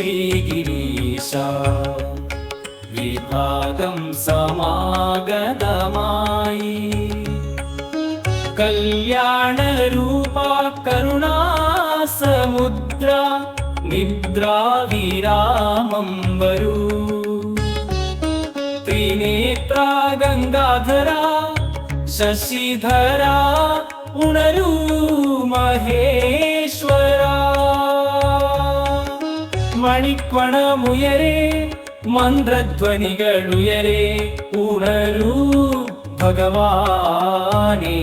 ीगिरीशा विभागं समागतमायि कल्याणरूपा करुणा समुद्रा निद्रा वरु त्रिनेत्रा गङ्गाधरा शशिधरा पुणरुमहे മണിക്വണമുയരെ മന്ത്രധ്വനികളുയരെ ഉണരൂ ഭഗവാനേ.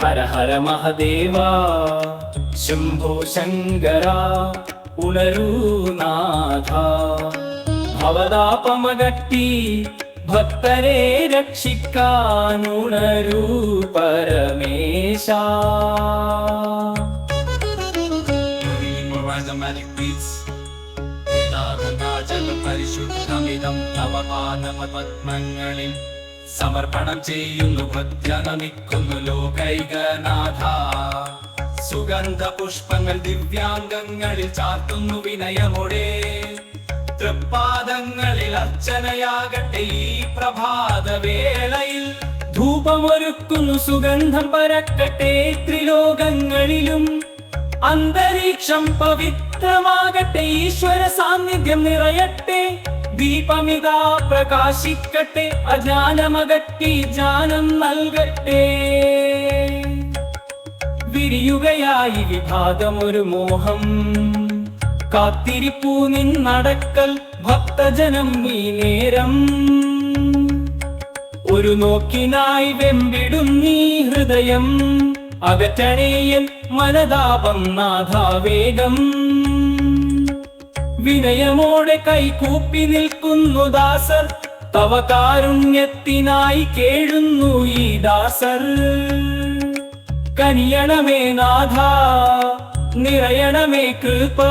ഹര ഹര മഹദേവ ശംഭോ ശങ്കര ഉണരൂ നാഥ. ഭവതാപമകട്ടി ഭക്തരെ രക്ഷിക്കാനുണരൂ പരമേശ. നാഗനാചല തവ പാദപത്മങ്ങളിൽ സമർപ്പണം ചെയ്യുന്നു ഭദ്ര നമിക്കുന്നു ലോകൈകനാഥ. സുഗന്ധ പുഷ്പങ്ങൾ ദിവ്യാംഗങ്ങളിൽ ചാർത്തുന്നു വിനയമോടെ. തൃപ്പാദങ്ങളിൽ അർച്ചനയാകട്ടെ ഈ പ്രഭാതവേളയിൽ. ധൂപമൊരുക്കുന്നു സുഗന്ധം പരക്കട്ടെ ത്രിലോകങ്ങളിലും. അന്തരീക്ഷം പവിത്രമാകട്ടെ ഈശ്വര സാന്നിധ്യം നിറയട്ടെ ദീപമിതാ പ്രകാശിക്കട്ടെ അജ്ഞാനമകറ്റി ജ്ഞാനം നൽകട്ടെ. വിരിയുകയായി വിഭാഗമൊരു മോഹം കാത്തിരിപ്പൂ നിന്നടക്കൽ ഭക്തജനം ഈ നേരം. ഒരു നോക്കിനായി വെമ്പിടും നീ ഹൃദയം അകറ്റണേയൻ മനതാപം നാഥാവേഗം. വിനയമോടെ കൈകൂപ്പി നിൽക്കുന്നു ദാസർ. തവ കാരുണ്യത്തിനായി കേഴുന്നു ഈ ദാസർ. കനിയണമേ നാഥ നിറയണമേ കൃപ.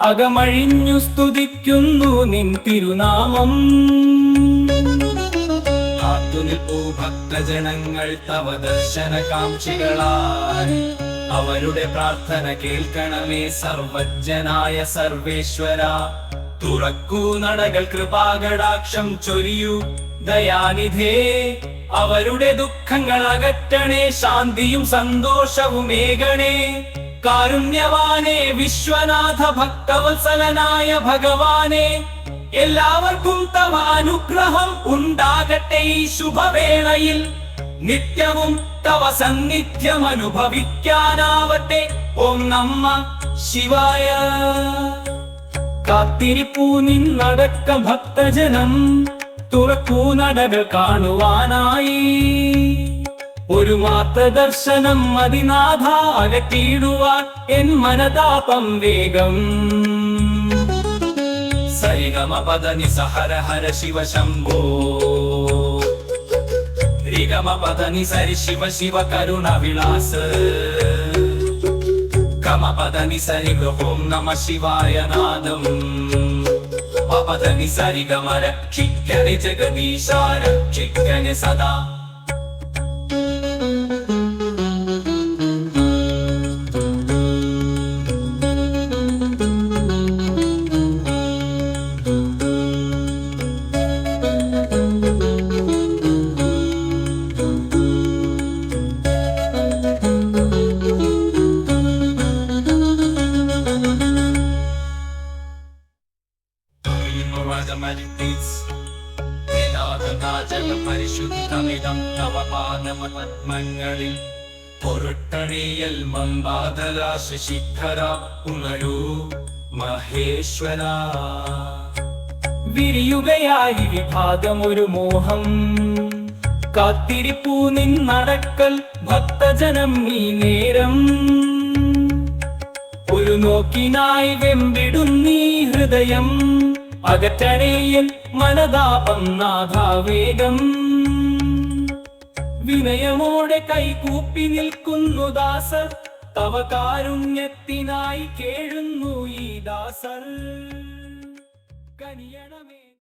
അകമഴിഞ്ഞു സ്തുതിക്കുന്നു നിൻ തിരുനാമം. കാത്തുനിൽപ്പൂ ഭക്തജനങ്ങൾ തവ ദർശന കാംക്ഷികളായി അവരുടെ പ്രാർത്ഥന കേൾക്കണമേ സർവജ്ഞനായ സർവേശ്വര. തുറക്കൂ നടകൾ കൃപാകടാക്ഷം ചൊരിയൂ. ദയാനിധേ അവരുടെ ദുഃഖങ്ങൾ അകറ്റണേ ശാന്തിയും സന്തോഷവും ഏകണേ. കാരുണ്യവാനെ വിശ്വനാഥ ഭക്തവത്സലനായ ഭഗവാനെ. എല്ലാവർക്കും തവ അനുഗ്രഹം ഉണ്ടാകട്ടെ ഈ ശുഭവേളയിൽ. നിത്യവും തവ സന്നിധ്യം അനുഭവിക്കാനാവട്ടെ. ഓം നമ്മ ശിവായ. കാത്തിരിപ്പൂ നിന്നടക്ക ഭക്തജനം. തുറക്കൂ നടകൾ കാണുവാനായി. ഒരു മാത്ര ദർശനം അതിനാഥ അകറ്റിയിടുവാൻ എൻ മനതാപം വേഗം. സരിഗമ പദനി സഹര ഹര ശിവ ശംഭോ രിഗമപദനി സരി ശിവ ശിവ കരുണ വിളാസ കമപദനി സരി ഓം നമ ശിവായ നാദം പദനി സരി ഗമ രക്ഷിക്കനെ ജഗദീശ രക്ഷിക്കനെ സദാ പരിശുദ്ധമിതം ശിഖര ഉണരൂ മഹേശ്വര. വിരിയുകയായി വിഭാഗം ഒരു മോഹം. കാത്തിരിപ്പൂ നിന്നടക്കൽ ഭക്തജനം ഈ നേരം. ഒരു നോക്കിനായി വെമ്പിടുന്നീ ഹൃദയം. അകറ്റണേയൻ മനതാപം നാഥാവേഗം. വിനയമോടെ കൈകൂപ്പി നിൽക്കുന്നു ദാസർ. തവ കാരുണ്യത്തിനായി കേഴുന്നു ഈ ദാസർ. കനിയണമേ.